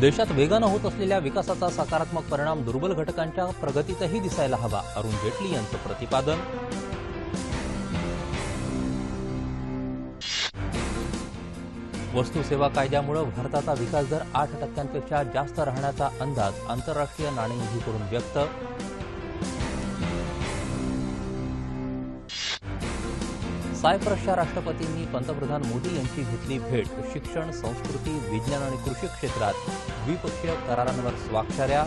देशात वेगानं होत असलेल्या विकासाचा सकारात्मक परिणाम दुर्बल घटकांच्या प्रगतीतही दिसायला हवा अरुण जेटली यांचं प्रतिपादन. वस्तू सेवा कायद्यामुळे भारताचा विकास दर आठ टक्क्यांपेक्षा जास्त राहण्याचा अंदाज आंतरराष्ट्रीय नाणेनिधीकडून व्यक्त सायप्रसच्या राष्ट्रपतींनी पंतप्रधान मोदी यांची घेतली भेट. शिक्षण संस्कृती विज्ञान आणि कृषी क्षेत्रात द्विपक्षीय करारांवर स्वाक्षऱ्या.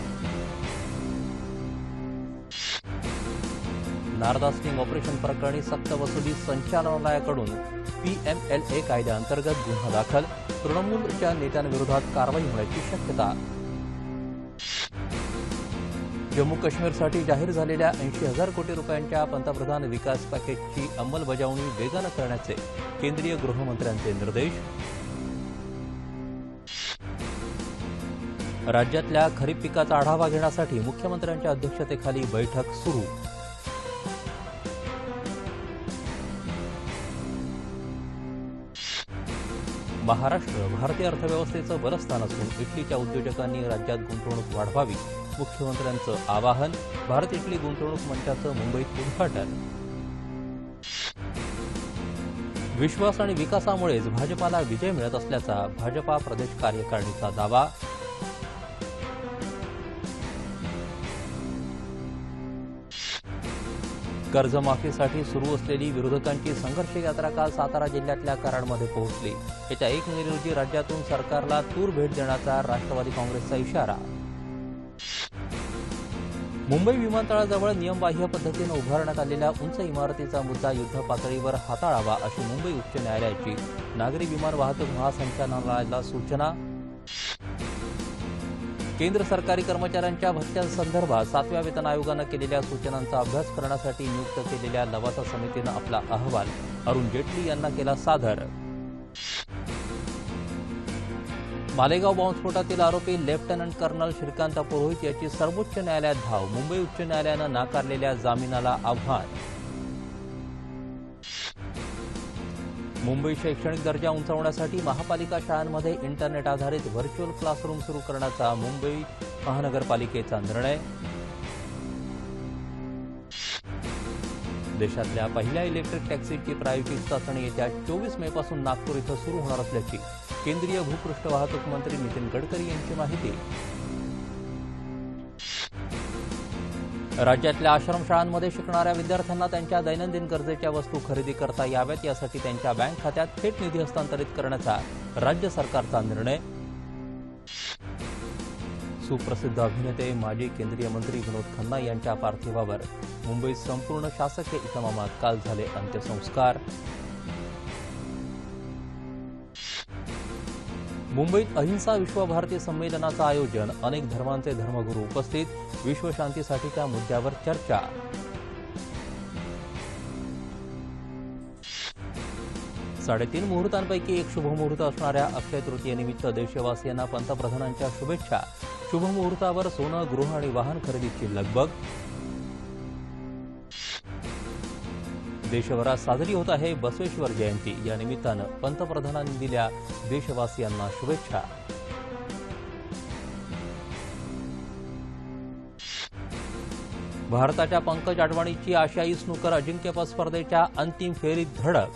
नारदा स्टिंग ऑपरेशन प्रकरणी सक्तवसुली संचालनालयाकडून पीएमएलए कायद्याअंतर्गत गुन्हा दाखल. तृणमूलच्या नेत्यांविरोधात कारवाई होण्याची शक्यता. जम्मू काश्मीरसाठी जाहीर झालेल्या ऐंशी हजार कोटी रुपयांच्या पंतप्रधान विकास पॅकेजची अंमलबजावणी वेगानं करण्याचे केंद्रीय गृहमंत्र्यांचे निर्देश. राज्यातल्या खरीप पिकाचा आढावा घेण्यासाठी मुख्यमंत्र्यांच्या अध्यक्षतेखाली बैठक सुरू. महाराष्ट्र भारतीय अर्थव्यवस्थेचं बलस्थान असून इटलीच्या उद्योजकांनी राज्यात गुंतवणूक वाढवावी. मुख्यमंत्र्यांचं आवाहन भारत इटली गुंतवणूक मंचाचं मुंबईत उद्घाटन. विश्वास आणि विकासामुळेच भाजपाला विजय मिळत असल्याचा भाजपा प्रदेश कार्यकारिणीचा दावा. कर्जमाफीसाठी सुरू असलेली विरोधकांची संघर्ष यात्रा काल सातारा जिल्ह्यातल्या कराडमध्ये पोहोचली. येत्या एक मे रोजी राज्यातून सरकारला तूर भेट देण्याचा राष्ट्रवादी काँग्रेसचा इशारा. मुंबई विमानतळाजवळ नियमबाह्य पद्धतीनं उभारण्यात आलेल्या उंच इमारतीचा मुद्दा युद्ध पातळीवर हाताळावा अशी मुंबई उच्च न्यायालयाची नागरी विमान वाहतूक महासंचालनालयाला सूचना. केंद्र सरकारी कर्मचाऱ्यांच्या भत्त्यांसंदर्भात सातव्या वेतन आयोगानं केलेल्या सूचनांचा अभ्यास करण्यासाठी नियुक्त केलेल्या लवासा समितीनं आपला अहवाल. अरुण जेटली यांना केला सादर. मालेगाव बॉम्बस्फोटातील आरोपी लेफ्टनंट कर्नल श्रीकांत पुरोहित याची सर्वोच्च न्यायालयात धाव. मुंबई उच्च न्यायालयानं नाकारलेल्या जामिनाला आव्हान. मुंबई शैक्षणिक दर्जा उंचावण्यासाठी महापालिका शाळांमध्ये इंटरनेट आधारित व्हर्च्युअल क्लासरूम सुरू करण्याचा मुंबई महानगरपालिकेचा निर्णय. देशातल्या पहिल्या इलेक्ट्रिक टॅक्सीची प्रायोगिक चाचणी येत्या चोवीस मे पासून नागपूर इथं सुरू होणार असल्याची केंद्रीय भूपृष्ठ वाहतूक मंत्री नितीन गडकरी यांची माहिती. राज्यातल्या आश्रमशाळांमध्ये शिकणाऱ्या विद्यार्थ्यांना त्यांच्या दैनंदिन गरजेच्या वस्तू खरेदी करता याव्यात यासाठी त्यांच्या बँक खात्यात थेट निधी हस्तांतरित करण्याचा राज्य सरकारचा निर्णय. सुप्रसिद्ध अभिनेते माजी केंद्रीय मंत्री विनोद खन्ना यांच्या पार्थिवावर मुंबईत संपूर्ण शासकीय इतमामात काल झाले अंत्यसंस्कार. मुंबईत अहिंसा विश्वभारती संमेलनाचं आयोजन अनेक धर्मांचे धर्मगुरू उपस्थित विश्वशांतीसाठीच्या मुद्द्यावर चर्चा. साडेतीन मुहूर्तांपैकी एक शुभमुहूर्त असणाऱ्या अक्षय तृतीयेनिमित्त देशवासियांना पंतप्रधानांच्या शुभेच्छा. शुभ मुहूर्तावर सोनं गृह आणि वाहन खरेदीची लगबग. देशभरात साजरी होत आहे बसवेश्वर जयंती. या निमित्तानं पंतप्रधानांनी दिल्या देशवासियांना शुभेच्छा. भारताच्या पंकज आडवाणीची आशियाई स्नूकर अजिंक्यपद स्पर्धेच्या अंतिम फेरीत धडक.